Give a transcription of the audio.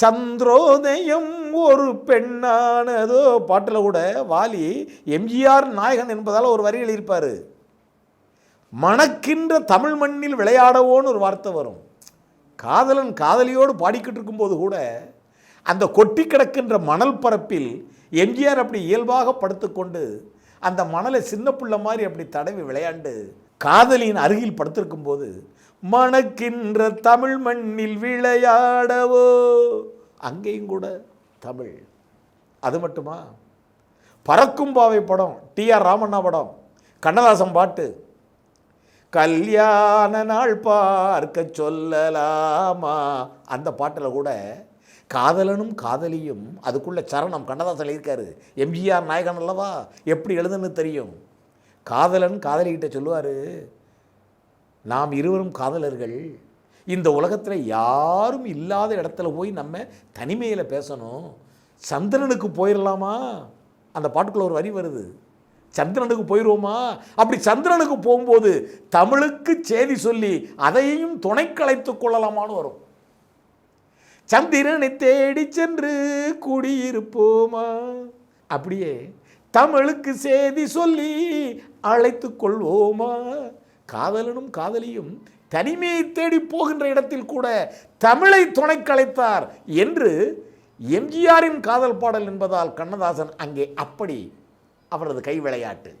சந்திரோதயம் ஒரு பெண்ணானதோ. பாட்டில் கூட வாலி எம்ஜிஆர் நாயகன் என்பதால் ஒரு வரி எழுதியிருப்பார். மணக்கின்ற தமிழ் மண்ணில் விளையாடவோன்னு ஒரு வார்த்தை வரும். காதலன் காதலியோடு பாடிக்கிட்டு இருக்கும்போது கூட அந்த கொட்டி கிடக்கின்ற மணல் பரப்பில் எம்ஜிஆர் அப்படி இயல்பாக படுத்துக்கொண்டு அந்த மணலை சின்ன பிள்ளை மாதிரி அப்படி தடவி விளையாண்டு காதலியின் அருகில் படுத்திருக்கும் போது மணக்கின்ற தமிழ் மண்ணில் விளையாடவோ. அங்கேயும் கூட தமிழ். அது மட்டுமா? பறக்கும் பாவை படம் டிஆர் ராமண்ணா படம் கண்ணதாசன் பாட்டு. கல்யாண நாள் பார்க்க சொல்லலாமா? அந்த பாட்டில் கூட காதலனும் காதலியும் அதுக்குள்ள சரணம் கண்ணதாசன் இருக்காரு. எம்ஜிஆர் நாயகன் அல்லவா? எப்படி எழுதுன்னு தெரியும்? காதலன் காதலிக்கிட்ட சொல்லுவார் நாம் இருவரும் காதலர்கள். இந்த உலகத்தில் யாரும் இல்லாத இடத்துல போய் நம்ம தனிமையில் பேசணும். சந்திரனுக்கு போயிடலாமா அந்த பாட்டுக்குள்ள ஒரு வரி வருது. சந்திரனுக்கு போயிடுவோமா அப்படி சந்திரனுக்கு போகும்போது தமிழுக்கு செய்தி சொல்லி அதையும் துணைக்கலைத்துக் கொள்ளலாமான்னு வரும். சந்திரனை தேடி சென்று குடியிருப்போமா? அப்படியே தமிழுக்கு செய்தி சொல்லி அழைத்து கொள்வோமா? காதலனும் காதலியும் தனிமையை தேடி போகின்ற இடத்தில் கூட தமிழை துணைக்கலைத்தார் என்று எம்ஜிஆரின் காதல் பாடல் என்பதால் கண்ணதாசன் அங்கே அப்படி அவரது கை விளையாட்டு.